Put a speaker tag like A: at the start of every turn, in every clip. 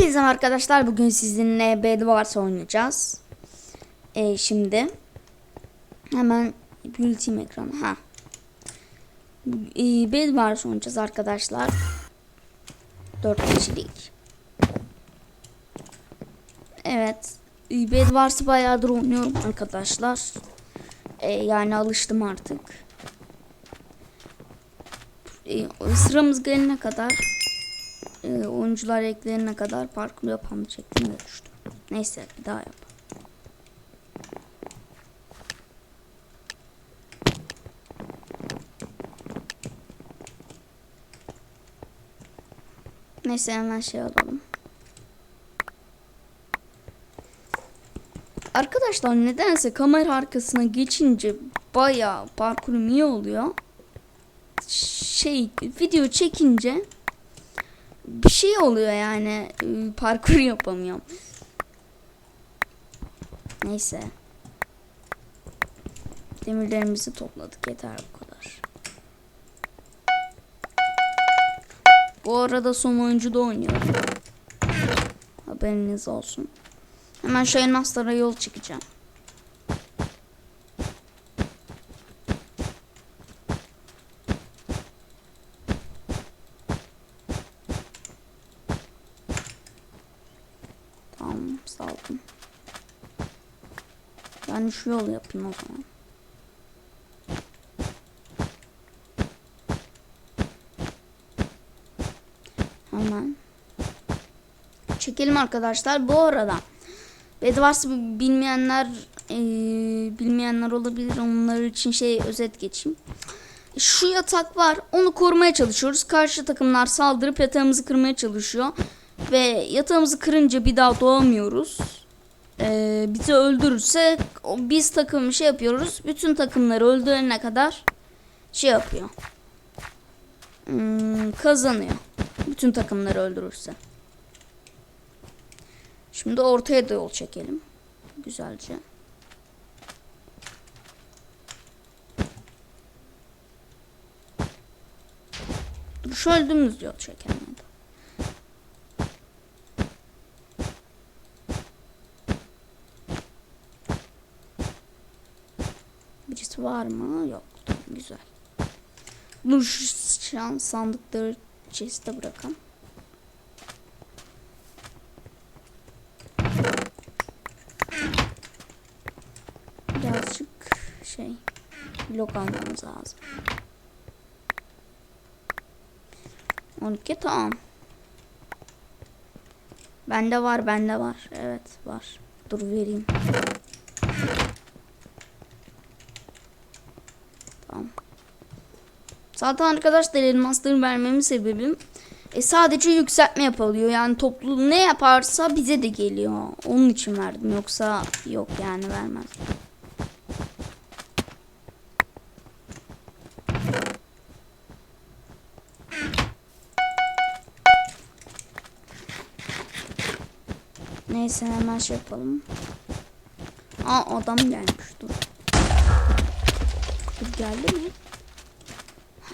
A: Hepinize arkadaşlar bugün sizinle Bed Wars oynayacağız. Ee, şimdi hemen büyüteyim ekranı. Ha. Ee, Bed Wars oynayacağız arkadaşlar. 4 kişilik. Evet. ee, Bed Wars'ı bayağıdır oynuyorum arkadaşlar. Ee, yani alıştım artık. Ee, sıramız gelene kadar e, oyuncular eklenene kadar parkur yapalım şeklinde düştüm. Neyse bir daha yap. Neyse hemen şey alalım. Arkadaşlar nedense kamera arkasına geçince bayağı parkurum iyi oluyor. Şey video çekince bir şey oluyor yani parkur yapamıyorum. Neyse. Demirlerimizi topladık yeter bu kadar. Bu arada son oyuncu da oynuyor. Haberiniz olsun. Hemen şu elmaslara yol çıkacağım. Tamam saldım. Ben şu yolu yapayım o zaman. Hemen. Çekelim arkadaşlar. Bu arada Bedwars bilmeyenler e, bilmeyenler olabilir. Onlar için şey özet geçeyim. Şu yatak var. Onu korumaya çalışıyoruz. Karşı takımlar saldırıp yatağımızı kırmaya çalışıyor. Ve yatağımızı kırınca bir daha doğamıyoruz. Ee, bizi öldürürse biz takım şey yapıyoruz. Bütün takımları öldürene kadar şey yapıyor. Hmm, kazanıyor. Bütün takımları öldürürse. Şimdi ortaya da yol çekelim. Güzelce. Şöyle dümdüz yol çekelim. hadi. Birisi var mı? Yok. Güzel. Şu an sandıkları chest'e bırakalım. Birazcık şey blok almamız lazım. 12 tamam. Bende var, bende var. Evet, var. Dur vereyim. Zaten arkadaşlar elmasları vermemin sebebim e, sadece yükseltme yapılıyor. Yani toplu ne yaparsa bize de geliyor. Onun için verdim. Yoksa yok yani vermez. Neyse hemen şey yapalım. Aa adam gelmiş dur. Dur geldi mi?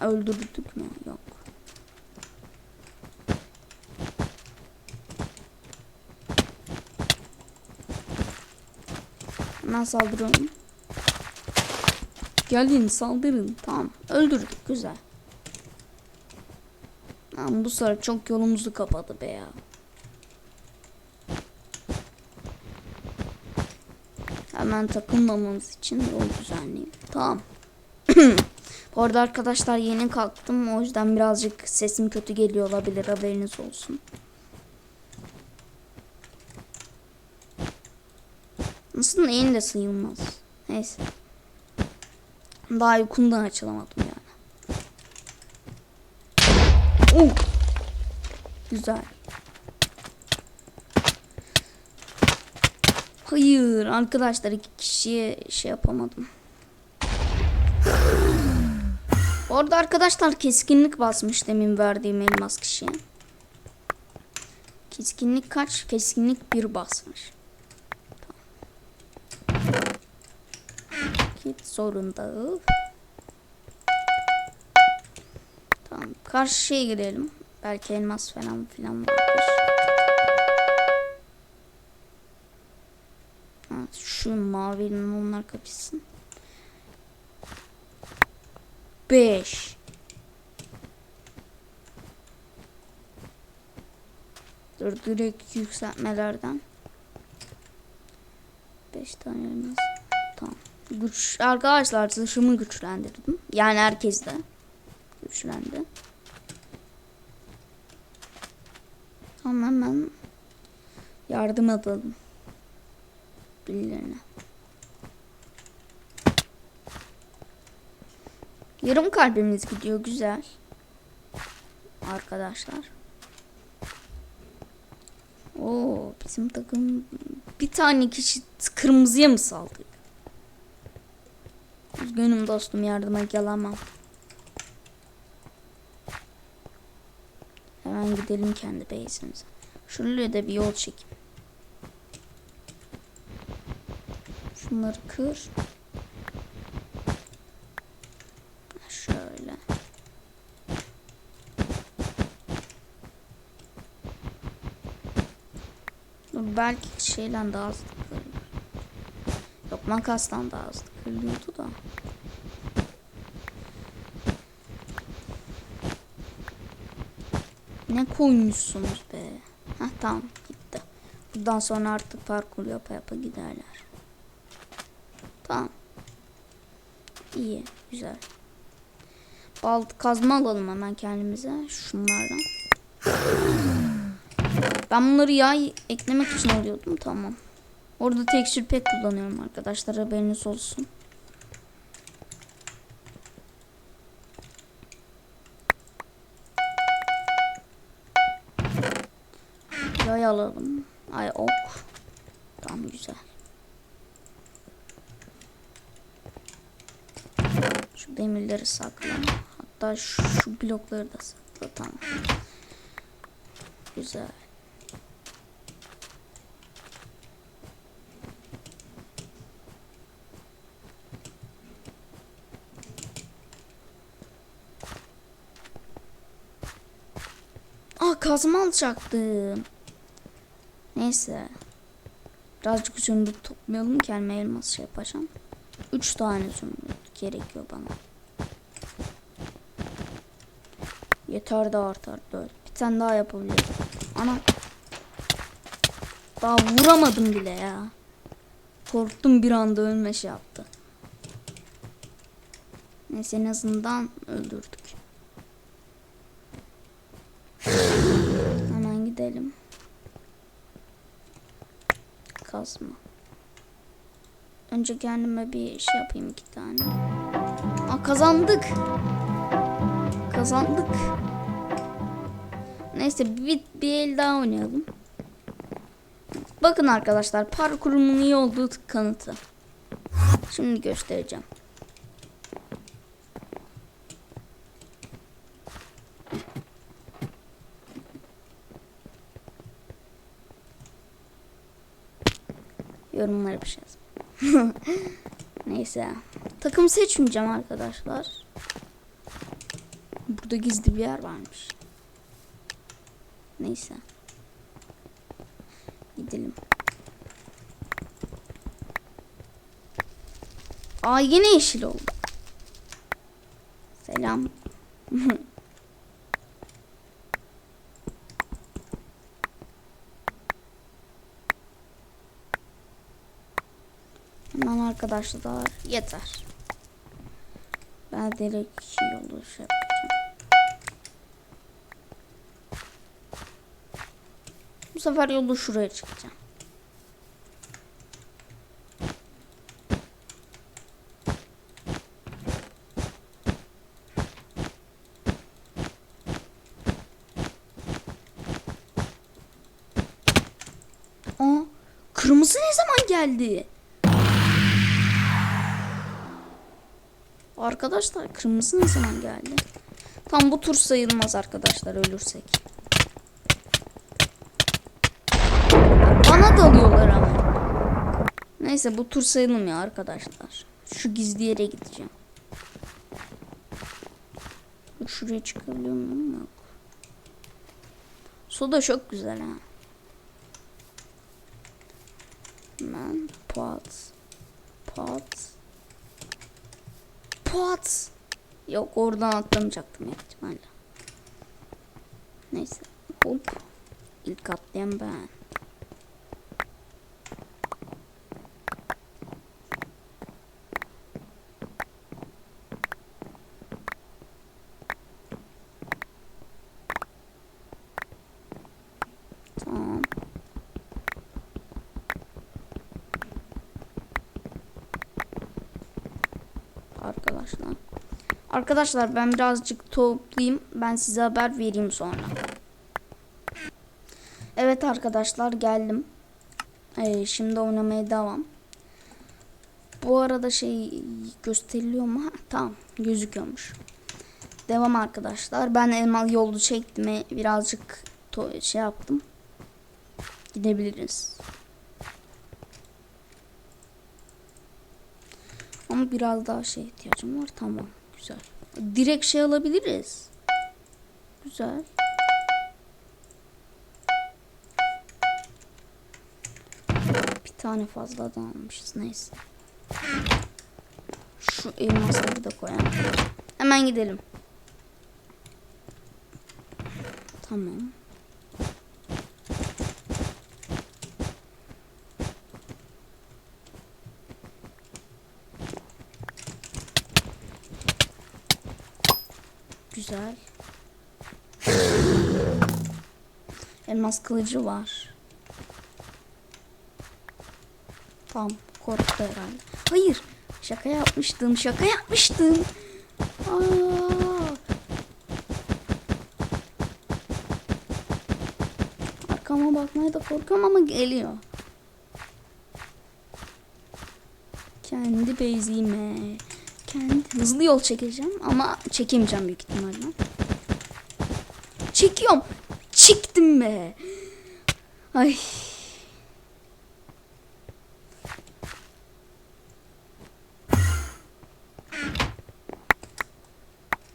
A: Öldürdük mü? Yok. Hemen saldırıyorum. Gelin saldırın. Tamam. Öldürdük. Güzel. Tamam bu sıra çok yolumuzu kapadı be ya. Hemen takılmamamız için yol düzenleyeyim. Tamam. Bu arada arkadaşlar yeni kalktım. O yüzden birazcık sesim kötü geliyor olabilir. Haberiniz olsun. Nasıl neyin de sıyılmaz. Neyse. Daha yukundan açılamadım yani. Uh. Güzel. Hayır arkadaşlar iki kişiye şey yapamadım. Orada arkadaşlar keskinlik basmış demin verdiğim elmas kişiye. Keskinlik kaç? Keskinlik bir basmış. Tamam. Git zorunda. Tamam. Karşıya gidelim. Belki elmas falan filan vardır. Evet, şu mavinin onlar kapışsın. 5 Dur direkt yükseltmelerden. 5 tane elmas. Tamam. Güç arkadaşlar zırhımı güçlendirdim. Yani herkes de güçlendi. Tamam hemen yardım edelim. Birilerine. Yarım kalbimiz gidiyor güzel. Arkadaşlar. Oo, bizim takım bir tane kişi kırmızıya mı saldırdı? Üzgünüm dostum yardıma gelemem. Hemen gidelim kendi base'imize. Şuraya da bir yol çekeyim. Şunları kır. Şöyle. Dur, Belki şeyle daha hızlı kırılır. Yok makastan daha hızlı kırılıyordu da. Ne koymuşsunuz be? Heh tamam gitti. Buradan sonra artık parkur yapa yapa giderler. Tamam. İyi, güzel. Balt kazma alalım hemen kendimize şunlardan. Ben bunları yay eklemek için alıyordum tamam. Orada texture pack kullanıyorum arkadaşlar haberiniz olsun. Yay alalım. Ay ok. Tamam güzel. Şu demirleri sakla. Hatta şu, şu blokları da sakla tamam. Güzel. Aa kazma alacaktım. Neyse. Birazcık zümrüt toplayalım kendime elmas şey yapacağım. Üç tane zümrüt gerekiyor bana. Yeter de artar dört. Bir tane daha yapabilirim. Ana. Daha vuramadım bile ya. Korktum bir anda ölme şey yaptı. Neyse en azından öldürdük. Hemen gidelim. Kazma. Önce kendime bir şey yapayım iki tane. Aa kazandık. Kazandık. Neyse bir, bir el daha oynayalım. Bakın arkadaşlar parkurumun iyi olduğu kanıtı. Şimdi göstereceğim. Yorumlara bir şey yazın. Neyse. Takım seçmeyeceğim arkadaşlar. Burada gizli bir yer varmış. Neyse. Gidelim. Aa yine yeşil oldu. Selam. Hemen arkadaşlar yeter. Ben direkt iki yolu şey yapacağım. Bu sefer yolu şuraya çıkacağım. Kırmızı ne zaman geldi? Arkadaşlar kırmızı ne zaman geldi? Tam bu tur sayılmaz arkadaşlar ölürsek. Bana dalıyorlar ama. Neyse bu tur sayılmıyor arkadaşlar. Şu gizli yere gideceğim. Şuraya çıkabiliyor muyum? Yok. Soda çok güzel ha. Hemen pot. Pat. Pat. Yok oradan atlamayacaktım ya ihtimalle. Neyse. Hop. İlk atlayan ben. Tamam. Arkadaşlar. Arkadaşlar ben birazcık toplayayım. Ben size haber vereyim sonra. Evet arkadaşlar geldim. Ee, şimdi oynamaya devam. Bu arada şey gösteriliyor mu? Ha, tamam gözüküyormuş. Devam arkadaşlar. Ben elmalı yolu çektim. e, Birazcık şey yaptım. Gidebiliriz. Ama biraz daha şey ihtiyacım var. Tamam. Güzel. Direkt şey alabiliriz. Güzel. Bir tane fazladan almışız. Neyse. Şu elmasları da koyalım. Hemen gidelim. Tamam. Güzel. Elmas kılıcı var. Tamam korktu herhalde. Hayır. Şaka yapmıştım. Şaka yapmıştım. Aa. Arkama bakmaya da korkuyorum ama geliyor. Kendi bezime. Kendi hızlı yol çekeceğim ama çekemeyeceğim büyük ihtimalle. Çekiyorum. Çektim be. Ay.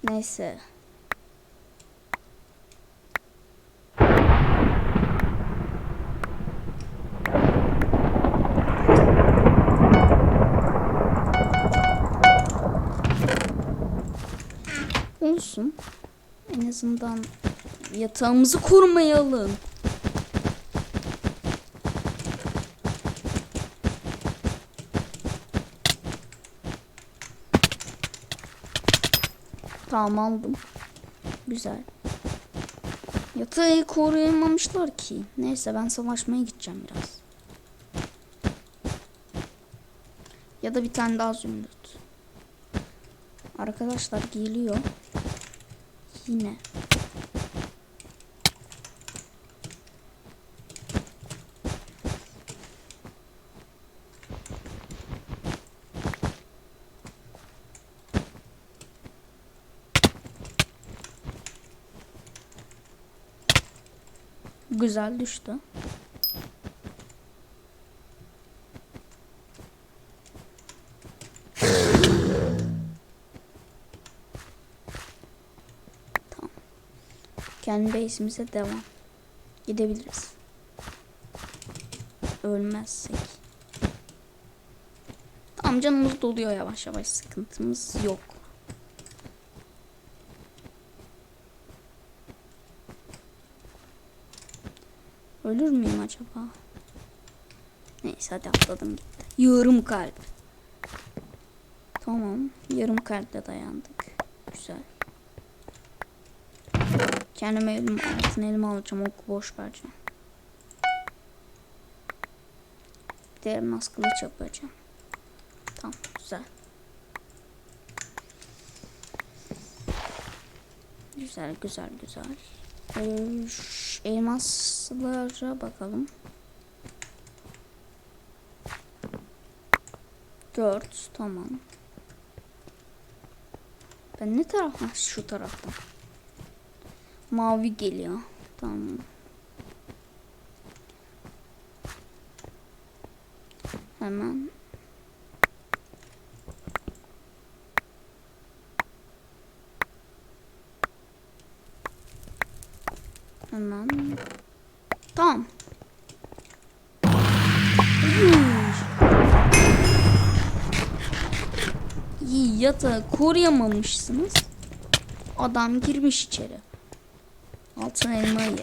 A: Neyse. Olsun. En azından yatağımızı korumayalım. Tamam aldım. Güzel. Yatağı koruyamamışlar ki. Neyse ben savaşmaya gideceğim biraz. Ya da bir tane daha zümrüt. Arkadaşlar geliyor. Yine. Güzel düştü. Kendi base'imize devam. Gidebiliriz. Ölmezsek. Tamam canımız doluyor yavaş yavaş sıkıntımız yok. Ölür müyüm acaba? Neyse hadi atladım gitti. Yarım kalp. Tamam. Yarım kalple dayandık. Güzel. Kendime elim altın elime alacağım. Oku boş vereceğim. Bir de elmas kılıç yapacağım. Tamam güzel. Güzel güzel güzel. Ee, elmaslara bakalım. Dört tamam. Ben ne taraf? Ha, şu taraftan. Mavi geliyor. Tamam. Hemen. Hemen. Tamam. Yatağı koruyamamışsınız. Adam girmiş içeri. Altın elma ye.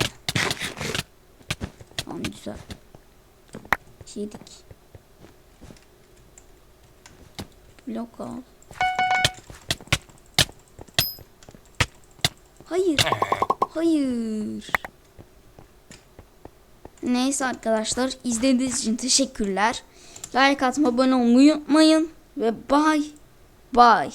A: Tamam güzel. Yedik. Blok al. Hayır. Hayır. Neyse arkadaşlar izlediğiniz için teşekkürler. Like atma abone olmayı unutmayın. Ve bye bye.